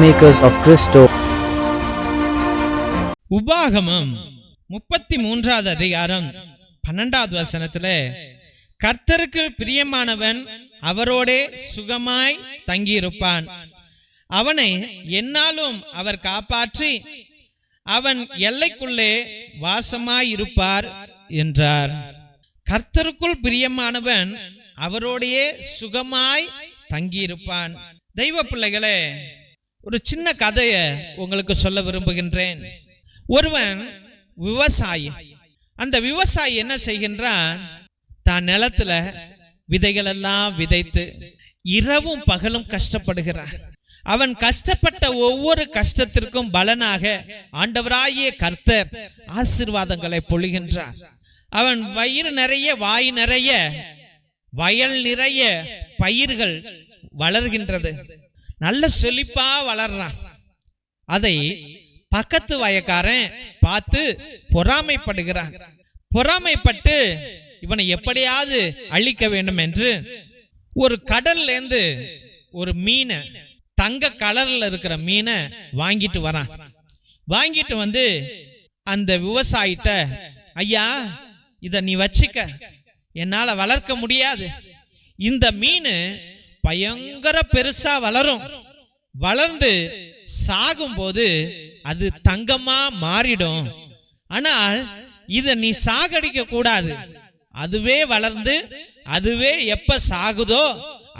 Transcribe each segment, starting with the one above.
Peacemakers of Christo. உபாகமம் முப்பத்தி மூன்றாவது அதிகாரம் பன்னெண்டாவது வசனத்துல கர்த்தருக்கு பிரியமானவன் அவரோடே சுகமாய் தங்கியிருப்பான். அவனை என்னாலும் அவர் காப்பாற்றி அவன் எல்லைக்குள்ளே வாசமாயிருப்பார் என்றார். கர்த்தருக்குள் பிரியமானவன் அவரோடையே சுகமாய் தங்கியிருப்பான். தெய்வ பிள்ளைகளே ஒரு சின்ன கதையை உங்களுக்கு சொல்ல விரும்புகின்றேன். ஒருவன் விவசாயி. அந்த விவசாயி என்ன செய்கின்றான்? தான் நிலத்துல விதைகளெல்லாம் விதைத்து இரவும் பகலும் கஷ்டப்படுகிறான் அவன் கஷ்டப்பட்ட ஒவ்வொரு கஷ்டத்திற்கும் பலனாக ஆண்டவராகிய கர்த்தர் ஆசீர்வாதங்களை பொழிகின்றார். அவன் வயிறு நிறைய வாய் நிறைய வயல் நிறைய பயிர்கள் வளர்கின்றது. நல்ல செழிப்பா வளர்றான். அதை பக்கத்து வயக்காரன் பார்த்து பொறாமைப்படுகிறான். பொறாமைப்பட்டு இவனை எப்படியாவது அழிக்க வேண்டும் என்று ஒரு கடல்ல இருந்து ஒரு மீனை தங்க கலர்ல இருக்கிற மீனை வாங்கிட்டு வரான். வாங்கிட்டு வந்து அந்த விவசாயிட்ட ஐயா இத நீ வச்சுக்க. என்னால வளர்க்க முடியாது. இந்த மீன் பயங்கர பெருசா வளரும். வளர்ந்து சாகும்போது அது தங்கமா மாறிடும். ஆனால் இத நீ சாகடிக்க கூடாது. அதுவே வளர்ந்து அதுவே எப்ப சாகுதோ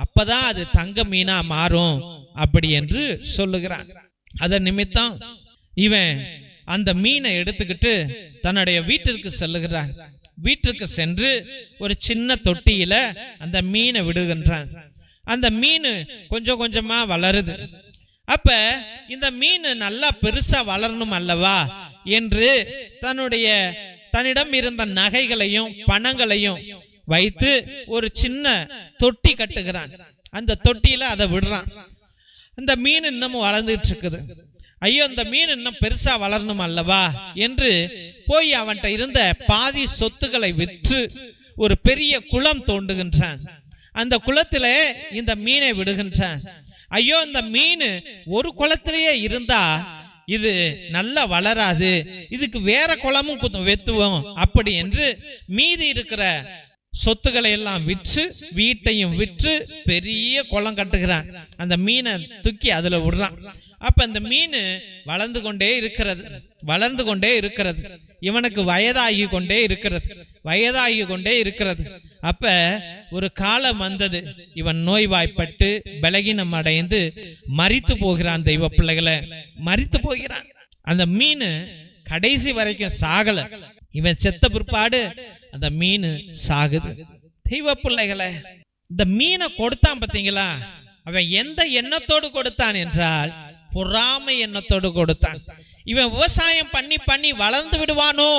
அப்பதான் அது தங்க மீனா மாறும் அப்படி என்று சொல்லுகிறான். அதன் நிமித்தம் இவன் அந்த மீனை எடுத்துக்கிட்டு தன்னுடைய வீட்டிற்கு செல்லுகிறான். வீட்டிற்கு சென்று ஒரு சின்ன தொட்டியில அந்த மீனை விடுகின்றான். அந்த மீன் கொஞ்சம் கொஞ்சமா வளருது. அப்ப இந்த மீன் நல்லா பெருசா வளரணும் அல்லவா என்று தன்னுடைய தன்னிடம் இருந்த நகைகளையும் பணங்களையும் வைத்து ஒரு சின்ன தொட்டி கட்டுகிறான். அந்த தொட்டியில அதை விடுறான். அந்த மீன் இன்னமும் வளர்ந்துட்டு இருக்குது ஐயோ இந்த மீன் இன்னும் பெருசா வளரணும் அல்லவா என்று போய் அவன்கிட்ட இருந்த பாதி சொத்துக்களை விற்று ஒரு பெரிய குளம் தோண்டுகின்றான். அந்த குளத்திலே இந்த மீனை விடுகின்றான். ஐயோ இந்த மீன் ஒரு குளத்திலேயே இருந்தா இது நல்லா வளராது. இதுக்கு வேற குளமும் குத்து- வெத்துவோம் அப்படி என்று மீதி இருக்கிற சொத்துக்களை எல்லாம் விற்று வீட்டையும் விற்று பெரிய குளம் கட்டுகிறான். அந்த மீனை தூக்கி அதுல விடுறான். அப்ப அந்த மீன் வளர்ந்து கொண்டே இருக்கிறது. வளர்ந்து கொண்டே இருக்கிறது. இவனுக்கு வயதாகி கொண்டே இருக்கிறது. வயதாகி கொண்டே இருக்கிறது. அப்ப ஒரு காலம் வந்தது. இவன் நோய்வாய்ப்பட்டு பலகீனம் அடைந்து மறித்து போகிறான் தெய்வ பிள்ளைகளை. மறித்து போகிறான். அந்த மீன் கடைசி வரைக்கும் சாகல. இவன் செத்த பிற்பாடு அந்த மீன் சாகுது. தெய்வ பிள்ளைகளை இந்த மீனை கொடுத்தான் பார்த்தீங்களா? அவன் எந்த எண்ணத்தோடு கொடுத்தான் என்றால் பொறாமை எண்ணத்தோடு கொடுத்தான். இவன் விவசாயம் பண்ணி பண்ணி வளர்ந்து விடுவானோ?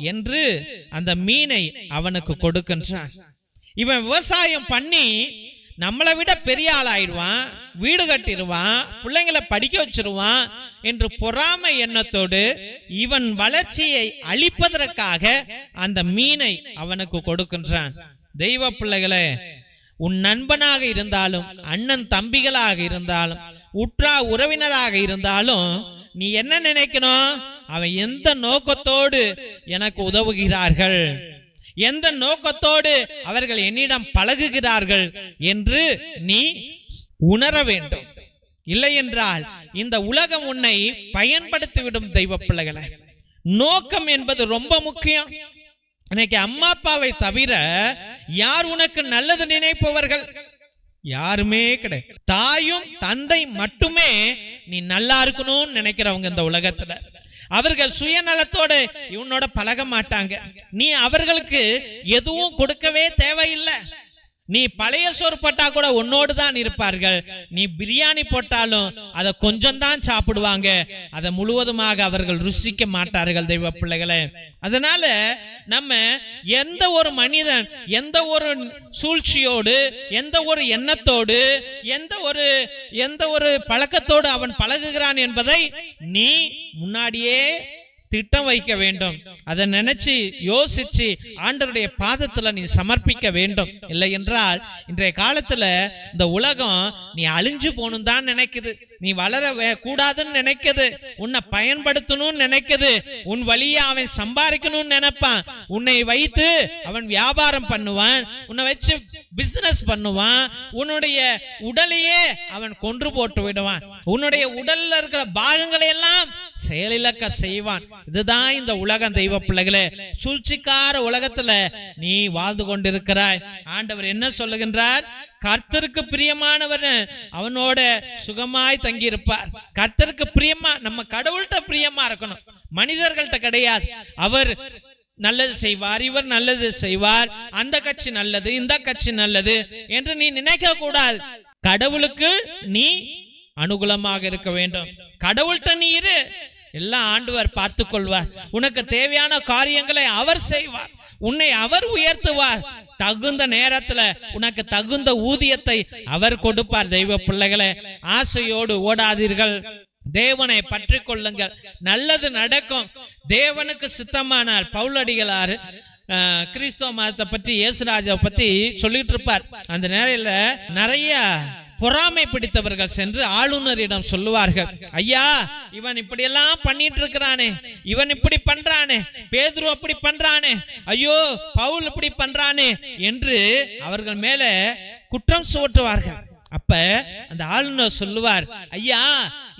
என்று அந்த மீனை அவனுக்கு கொடுக்கின்றான். இவன் விவசாயம் பண்ணி நம்மளை விட பெரிய ஆள் ஆயிடுவான் வீடு கட்டிடுவான் பிள்ளைங்களை படிக்க வச்சிருவான் என்று பொறாமை எண்ணத்தோடு இவன் வளர்ச்சியை அழிப்பதற்காக அந்த மீனை அவனுக்கு கொடுக்கின்றான். தெய்வ பிள்ளைகளே உன் நண்பனாக இருந்தாலும் அண்ணன் தம்பிகளாக இருந்தாலும் உற்றா உறவினராக இருந்தாலும் நீ என்ன நினைக்கணும்? அவன் எந்த நோக்கத்தோடு எனக்கு உதவுகிறார்கள்? எந்த நோக்கத்தோடு அவர்கள் என்னிடம் பழகுகிறார்கள் என்று நீ உணர வேண்டும். இல்லை என்றால் இந்த உலகம் உன்னை பயன்படுத்திவிடும் தெய்வ பிள்ளைகளை. நோக்கம் என்பது ரொம்ப முக்கியம். இன்னைக்கு அம்மா அப்பாவை தவிர யார் உனக்கு நல்லது நினைப்பவர்கள்? யாருமே கிடையாது. தாயும் தந்தை மட்டுமே நீ நல்லா இருக்கணும்னு நினைக்கிறவங்க இந்த உலகத்துல. அவர்கள் சுயநலத்தோட இவனோட பழக மாட்டாங்க. நீ அவர்களுக்கு எதுவும் கொடுக்கவே தேவையில்லை. நீ பழைய சோறு போட்டா கூட உன்னோடு தான் இருப்பார்கள். நீ பிரியாணி போட்டாலும் அதை கொஞ்சம் தான் சாப்பிடுவாங்க. அதை முழுவதுமாக அவர்கள் ருசிக்க மாட்டார்கள் தெய்வ பிள்ளைகளை. அதனால நம்ம எந்த ஒரு மனிதன் எந்த ஒரு சூழ்ச்சியோடு எந்த ஒரு எண்ணத்தோடு எந்த ஒரு எந்த ஒரு பழக்கத்தோடு அவன் பழகுகிறான் என்பதை நீ முன்னாடியே திட்டம் வைக்க வேண்டும். அதை நினைச்சு யோசிச்சு ஆண்டவருடைய பாதத்துல நீ சமர்ப்பிக்க வேண்டும். இல்லை என்றால் இன்றைய காலத்துல இந்த உலகம் நீ அழிஞ்சு போகணும் தான் நினைக்குது. நீ வளர வே- கூடாதுன்னு நினைக்குது. உன்னை பயன்படுத்தணும்னு நினைக்குது. உன் வழியா அவன் சம்பாதிக்கணும்னு நினைப்பான். உன்னை வைத்து அவன் வியாபாரம் பண்ணுவான். உன்னை வச்சு பிசினஸ் பண்ணுவான். உன்னுடைய உடலையே அவன் கொன்று போட்டு விடுவான். உன்னுடைய உடல்ல இருக்கிற பாகங்களை எல்லாம் செயலிழக்க செய்வான். இதுதான் இந்த உலகம் தெய்வ பிள்ளைகளே. சூழ்ச்சிக்கார உலகத்துல நீ வாழ்ந்து கொண்டிருக்கிறாய். ஆண்டவர் என்ன சொல்லுகின்றார்? கர்த்தருக்கு பிரியமானவர் அவனோட சுகமாய் தங்கி இருப்பார் கர்த்தருக்கு பிரியமா நம்ம கடவுள்கிட்ட பிரியமா இருக்கணும். மனிதர்கள்ட்ட கிடையாது. அவர் நல்லது செய்வார் இவர் நல்லது செய்வார். அந்த கட்சி நல்லது இந்த கட்சி நல்லது என்று நீ நினைக்க கூடாது. கடவுளுக்கு நீ அனுகூலமாக இருக்க வேண்டும். கடவுள்கிட்ட நீ இரு. எல்லாம் ஆண்டவர் பார்த்துக் கொள்வார் உனக்கு தேவையான காரியங்களை அவர் செய்வார். உன்னை அவர் உயர்த்துவார். தகுந்த நேரத்துல உனக்கு தகுந்த ஊதியத்தை அவர் கொடுப்பார். தெய்வ பிள்ளைகளை ஆசையோடு ஓடாதீர்கள். தேவனை பற்றி கொள்ளுங்கள். நல்லது நடக்கும். தேவனுக்கு சித்தமானார் பவுலடிகளார். கிறிஸ்தவ மதத்தை பற்றி இயேசுராஜாவை பத்தி சொல்லிட்டு இருப்பார். அந்த நேரையில நிறைய பொறாமை பிடித்தவர்கள் சென்று ஆளுநரிடம் சொல்லுவார்கள் ஐயா இவன் இப்படியெல்லாம் பண்ணிட்டு இருக்கிறானே இவன் இப்படி பண்றானே பேதுரு அப்படி பண்றானே ஐயோ பவுல் இப்படி பண்றானே என்று அவர்கள் மேல குற்றம் சுமட்டுவார்கள். அப்ப அந்த ஆளுநர் சொல்லுவார் ஐயா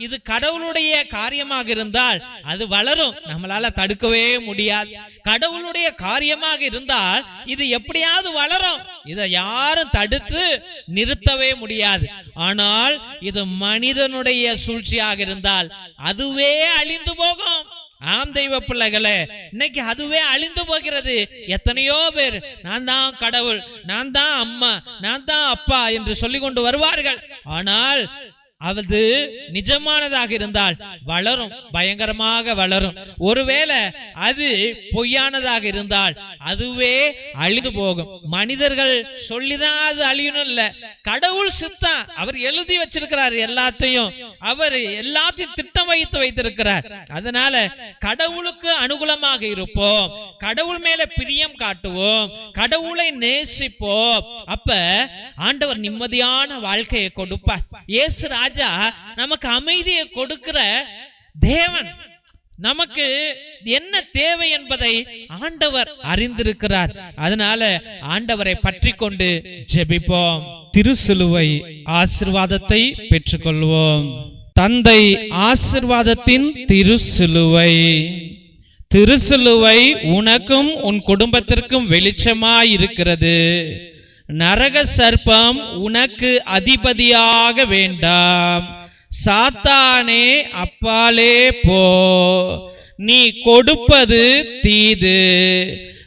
இது கடவுளுடைய காரியமாக இருந்தால் அது வளரும். நம்மளால தடுக்கவே முடியாது. கடவுளுடைய காரியமாக இருந்தால் இது எப்படியாவது வளரும். இதை யாரும் தடுத்து நிறுத்தவே முடியாது. ஆனால் இது மனிதனுடைய சூழ்ச்சியாக இருந்தால் அதுவே அழிந்து போகும். ஆம் தெய்வ பிள்ளைகளே இன்னைக்கு அதுவே அழிந்து போகிறது. எத்தனையோ பேர் நான் தான் கடவுள் நான் தான் அம்மா நான் தான் அப்பா என்று சொல்லிக் கொண்டு வருவார்கள். ஆனால் அது நிஜமானதாக இருந்தால் வளரும் பயங்கரமாக வளரும். ஒருவேளை அது பொய்யானதாக இருந்தால் அதுவே அழிந்து போகும். மனிதர்கள் சொல்லிதான் அது அழியணும் இல்ல. கடவுள் சித்தம் அவர் எழுதி வச்சிருக்கிறார் எல்லாத்தையும். அவர் எல்லாத்தையும் திட்டம் வைத்து வைத்திருக்கிறார். அதனால கடவுளுக்கு அனுகூலமாக இருப்போம். கடவுள் மேல பிரியம் காட்டுவோம். கடவுளை நேசிப்போம். அப்ப ஆண்டவர் நிம்மதியான வாழ்க்கையை கொடுப்பார். இயேசு ராஜ் நமக்கு அமைதியை கொடுக்கிற தேவன். நமக்கு என்ன தேவை என்பதை ஆண்டவர் அறிந்திருக்கிறார். அதனால ஆண்டவரை பற்றி கொண்டு ஜெபிப்போம். திருசிலுவை ஆசிர்வாதத்தை பெற்றுக்கொள்வோம். தந்தை ஆசிர்வாதத்தின் திருசிலுவை. திருசிலுவை உனக்கும் உன் குடும்பத்திற்கும் வெளிச்சமாய் இருக்கிறது நரக சர்ப்பம் உனக்கு அதிபதியாக வேண்டாம். சாத்தானே அப்பாலே போ. நீ கொடுப்பது தீது.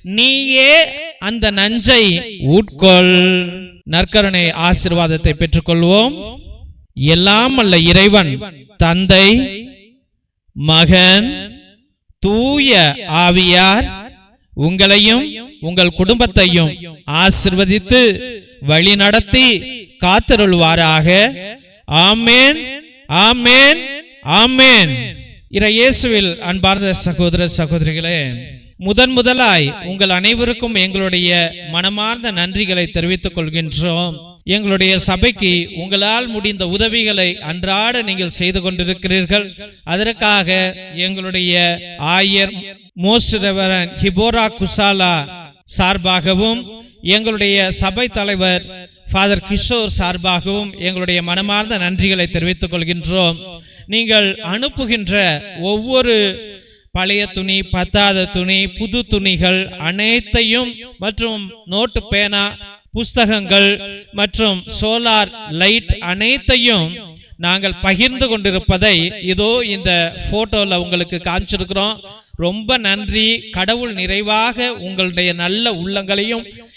நீயே அந்த நஞ்சை உட்கொள். நற்கருணை ஆசிர்வாதத்தை பெற்றுக்கொள்வோம். எல்லாம் அல்ல இறைவன் தந்தை மகன் தூய ஆவியார் உங்களையும் உங்கள் குடும்பத்தையும் ஆசிர்வதித்து வழி நடத்தி காத்தருள்வாராக. ஆமேன். ஆமேன். ஆமேன். இற இயேசுவில் அன்பார்ந்த சகோதர சகோதரிகளே முதன் முதலாய் உங்கள் அனைவருக்கும் எங்களுடைய மனமார்ந்த நன்றிகளை தெரிவித்துக் கொள்கின்றோம். எங்களுடைய சபைக்கு உங்களால் முடிந்த உதவிகளை அன்றாட நீங்கள் செய்து கொண்டிருக்கிறீர்கள். அதற்காக எங்களுடைய ஆயர் மோஸ்ட் ரெவரன் ஹிபோரா குசாலா சார்பாகவும் எங்களுடைய சபை தலைவர் ஃபாதர் கிஷோர் சார்பாகவும் எங்களுடைய மனமார்ந்த நன்றிகளை தெரிவித்துக் கொள்கின்றோம். நீங்கள் அனுப்புகின்ற ஒவ்வொரு பழைய துணி பத்தாத துணி புது துணிகள் அனைத்தையும் மற்றும் நோட்டு பேனா புஸ்தகங்கள் மற்றும் சோலார் லைட் அனைத்தையும் நாங்கள் பகிர்ந்து கொண்டிருப்பதை இதோ இந்த போட்டோல உங்களுக்கு காமிச்சிருக்கிறோம். ரொம்ப நன்றி. கடவுள் நிறைவாக உங்களுடைய நல்ல உள்ளங்களையும்